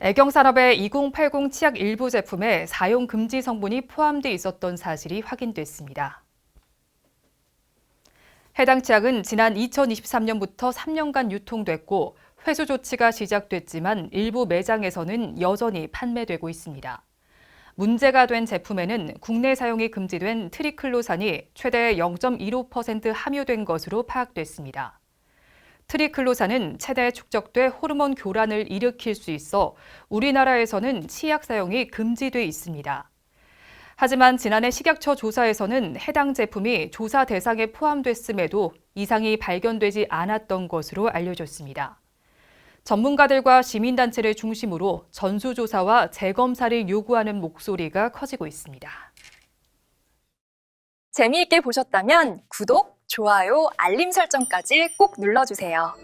애경산업의 2080 치약 일부 제품에 사용 금지 성분이 포함돼 있었던 사실이 확인됐습니다. 해당 치약은 지난 2023년부터 3년간 유통됐고 회수 조치가 시작됐지만 일부 매장에서는 여전히 판매되고 있습니다. 문제가 된 제품에는 국내 사용이 금지된 트리클로산이 최대 0.15% 함유된 것으로 파악됐습니다. 트리클로산은 체내에 축적돼 호르몬 교란을 일으킬 수 있어 우리나라에서는 치약 사용이 금지돼 있습니다. 하지만 지난해 식약처 조사에서는 해당 제품이 조사 대상에 포함됐음에도 이상이 발견되지 않았던 것으로 알려졌습니다. 전문가들과 시민단체를 중심으로 전수조사와 재검사를 요구하는 목소리가 커지고 있습니다. 재미있게 보셨다면 구독, 좋아요, 알림 설정까지 꼭 눌러주세요.